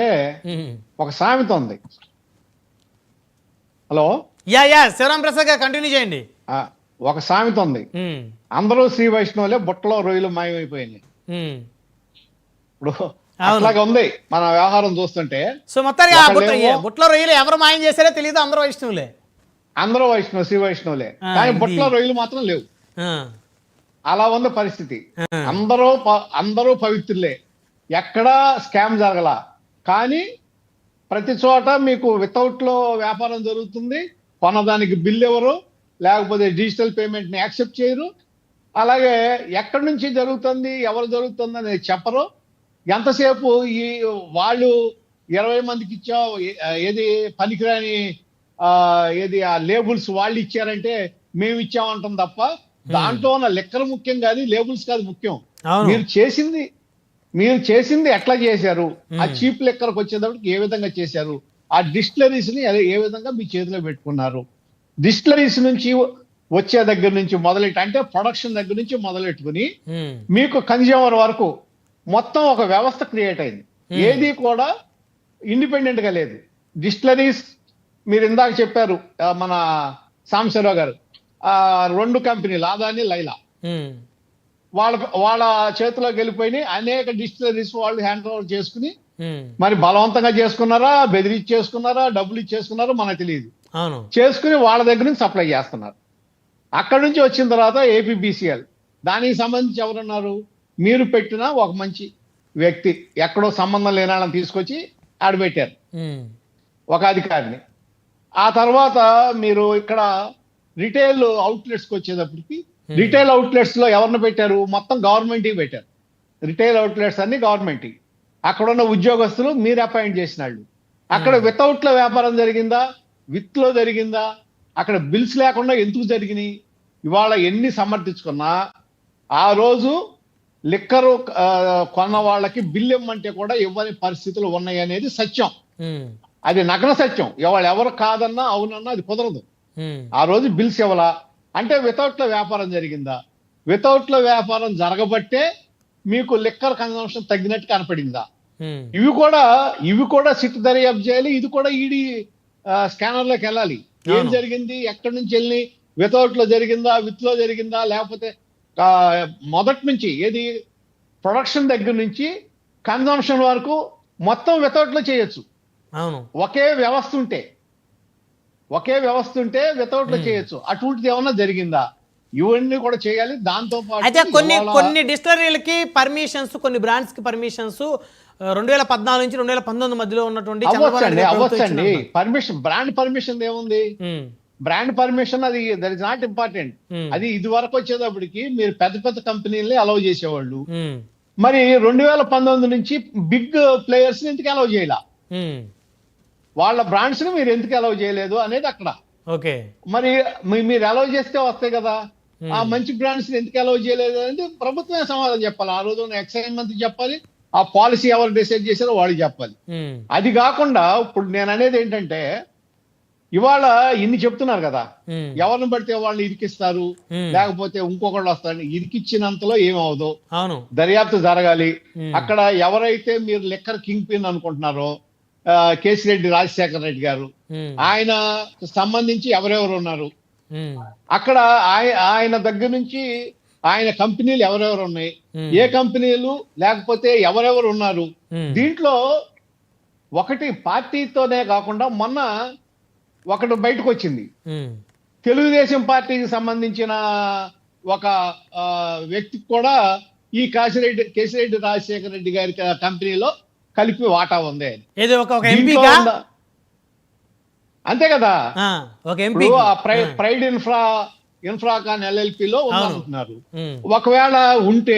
అంటే ఒక సామెత ఉంది. Hello? Ya ya Shivaram Prasad గారు కంటిన్యూ చేయండి. ఒక సామెత ఉంది. అందరూ శ్రీ వైష్ణవులే బుట్టలో రొయ్యలు మాయమైపోయినాయి. ఉమ్. ఇప్పుడు అట్లాగే ఉంది. మన వ్యవహారం చూస్తుంటే సో మొత్తానికి బుట్టలో రొయ్యలు ఎవరు మాయం చేశారో తెలియదు అందరూ వైష్ణవులే. అందరూ వైష్ణవ శ్రీ వైష్ణవులే. కానీ బుట్టలో రొయ్యలు మాత్రం లేవు. అలా ఉంది పరిస్థితి. అందరూ అందరూ పవిత్రులే. ఎక్కడా స్కామ్ జరగల. కానీ ప్రతి చోట మీకు వితౌట్లో వ్యాపారం జరుగుతుంది. కొనదానికి బిల్ ఎవరు? లేకపోతే డిజిటల్ పేమెంట్ని యాక్సెప్ట్ చేయరు. అలాగే ఎక్కడి నుంచి జరుగుతుంది ఎవరు జరుగుతుంది అనేది చెప్పరు. ఎంతసేపు ఈ వాళ్ళు ఇరవై మందికి ఇచ్చా ఏది పనికిరాని ఏది ఆ లేబుల్స్ వాళ్ళు ఇచ్చారంటే మేము ఇచ్చామంటాం తప్ప దాంట్లో ఉన్న లెక్కలు ముఖ్యం కాదు లేబుల్స్ కాదు ముఖ్యం. మీరు చేసింది మీరు చేసింది ఎట్లా చేశారు? ఆ చీప్ లెక్కలకు వచ్చేటప్పటికి ఏ విధంగా చేశారు? ఆ డిస్టిలరీస్ని ఏ విధంగా మీ చేతిలో పెట్టుకున్నారు? డిస్టిలరీస్ నుంచి వచ్చే దగ్గర నుంచి మొదలెట్టి అంటే ప్రొడక్షన్ దగ్గర నుంచి మొదలెట్టుకుని మీకు కన్జ్యూమర్ వరకు మొత్తం ఒక వ్యవస్థ క్రియేట్ అయింది. ఏది కూడా ఇండిపెండెంట్గా లేదు. డిస్టిలరీస్ మీరు ఇందాక చెప్పారు మన సాంబశివరావు గారు. ఆ రెండు కంపెనీలు అదాని లైలా. వాళ్ళ వాళ్ళ చేతిలోకి వెళ్ళిపోయి అనేక డిస్టిలరీస్ వాళ్ళు హ్యాండ్ ఓవర్ చేసుకుని మరి బలవంతంగా చేసుకున్నారా బెదిరించి చేసుకున్నారా డబ్బులు ఇచ్చేసుకున్నారా మనకు తెలియదు. చేసుకుని వాళ్ళ దగ్గర నుంచి సప్లై చేస్తున్నారు. అక్కడ నుంచి వచ్చిన తర్వాత ఏపీబీసీఎల్ దానికి సంబంధించి ఎవరున్నారు? మీరు పెట్టిన ఒక మంచి వ్యక్తి ఎక్కడో సంబంధం లేని వాళ్ళని తీసుకొచ్చి ఆడబెట్టారు ఒక అధికారిని. ఆ తర్వాత మీరు ఇక్కడ రిటైల్ అవుట్లెట్స్కి వచ్చేటప్పటికి రిటైల్ అవుట్లెట్స్లో ఎవరిని పెట్టారు? మొత్తం గవర్నమెంట్ పెట్టారు. రిటైల్ అవుట్లెట్స్ అన్ని గవర్నమెంట్ అక్కడ ఉన్న ఉద్యోగస్తులు మీరు అపాయింట్ చేసిన వాళ్ళు. అక్కడ వితౌట్లో వ్యాపారం జరిగిందా? విత్లో జరిగిందా? అక్కడ బిల్స్ లేకుండా ఎందుకు జరిగినాయి? ఇవాళ ఎన్ని సమర్థించుకున్నా ఆ రోజు లిక్కరు కొన్న వాళ్ళకి బిల్ ఇమ్మంటే కూడా ఇవ్వని పరిస్థితులు ఉన్నాయి అనేది సత్యం. ఉమ్, అది నగ్న సత్యం. ఇవాళ ఎవరు కాదన్నా అవునన్నా అది కుదరదు. ఆ రోజు బిల్స్ ఇవ్వలా? అంటే వితౌట్లో వ్యాపారం జరిగిందా? వితౌట్లో వ్యాపారం జరగబట్టే మీకు లిక్కర్ కన్సంప్షన్ తగ్గినట్టు కనపడిందా? ఇవి కూడా ఇవి కూడా సిట్ దర్యాప్తు చేయాలి? ఇది కూడా ఈడీ స్కానర్లోకి వెళ్ళాలి. ఏం. జరిగింది? ఎక్కడి నుంచి వెళ్ళి వితౌట్లో జరిగిందా? విత్లో జరిగిందా? లేకపోతే మొదటి నుంచి ఏది? ప్రొడక్షన్ దగ్గర నుంచి కన్సంప్షన్ వరకు మొత్తం వితౌట్లో చేయొచ్చు. ఒకే వ్యవస్థ ఉంటే ఒకే వ్యవస్థ ఉంటే వితౌట్లో చేయొచ్చు. అటువంటిది ఏమన్నా జరిగిందా? ఇవన్నీ కూడా చేయాలి. దాంతో పాటు అయితే కొన్ని కొన్ని డిస్టిలరీలకి పర్మిషన్స్ కొన్ని బ్రాండ్స్కి పర్మిషన్స్ రెండు వేల పద్నాలుగు నుంచి రెండు వేల పంతొమ్మిది మధ్యలో ఉన్నటువంటి అవ్వచ్చండి అవ్వచ్చండి పర్మిషన్ బ్రాండ్ పర్మిషన్ ఏముంది? బ్రాండ్ పర్మిషన్ అది దట్ ఇస్ నాట్ ఇంపార్టెంట్. అది ఇది వరకు వచ్చేటప్పటికి మీరు పెద్ద పెద్ద కంపెనీలని అలౌ చేసేవాళ్ళు. మరి రెండు వేల పంతొమ్మిది నుంచి బిగ్ ప్లేయర్స్ ఎందుకు అలౌ చేయాల? వాళ్ళ బ్రాండ్స్ని మీరు ఎందుకు అలౌ చేయలేదు అనేది అక్కడ. ఓకే. మరి మీరు అలౌ చేస్తే వస్తాయి కదా. ఆ మంచి బ్రాండ్స్ ఎందుకు అలౌ చేయలేదు అనేది ప్రభుత్వమే సమాధానం చెప్పాలి. ఆ రోజు ఎక్సైజ్ మంత్రి చెప్పాలి. ఆ పాలసీ ఎవరు డిసైడ్ చేశారో వాళ్ళు చెప్పాలి. అది కాకుండా ఇప్పుడు నేను అనేది ఏంటంటే ఇవాళ ఇన్ని చెప్తున్నారు కదా. ఎవరిని పడితే వాళ్ళని ఇరికిస్తారు. లేకపోతే ఇంకొకళ్ళు వస్తారు ఇరికిచ్చినంతలో ఏమవదు దర్యాప్తు జరగాలి. అక్కడ ఎవరైతే మీరు లెక్కర్ కింగ్ పిన్ అనుకుంటున్నారో కేసిరెడ్డి రాజశేఖర రెడ్డి గారు. ఆయన సంబంధించి ఎవరెవరు ఉన్నారు? అక్కడ ఆయ- ఆయన దగ్గర నుంచి ఆయన కంపెనీలు ఎవరెవరు ఉన్నాయి. ఏ కంపెనీలు? లేకపోతే ఎవరెవరు ఉన్నారు? దీంట్లో ఒకటి పార్టీతోనే కాకుండా మొన్న ఒకటి బయటకు వచ్చింది తెలుగుదేశం పార్టీకి సంబంధించిన ఒక వ్యక్తికి కూడా ఈ కాశిరెడ్డి కేసిరెడ్డి రాజశేఖర రెడ్డి గారి కంపెనీలో కలిపి వాటా ఉంది. ఏది ఒక ఎంపీగా? అంతే కదా ఇప్పుడు ఆ ప్రై- ప్రైడ్ ఇన్ఫ్రా ఇన్ఫ్రాకాన్ ఎల్ఎల్పిలో అవును. ఉందంటున్నారు. ఒకవేళ ఉంటే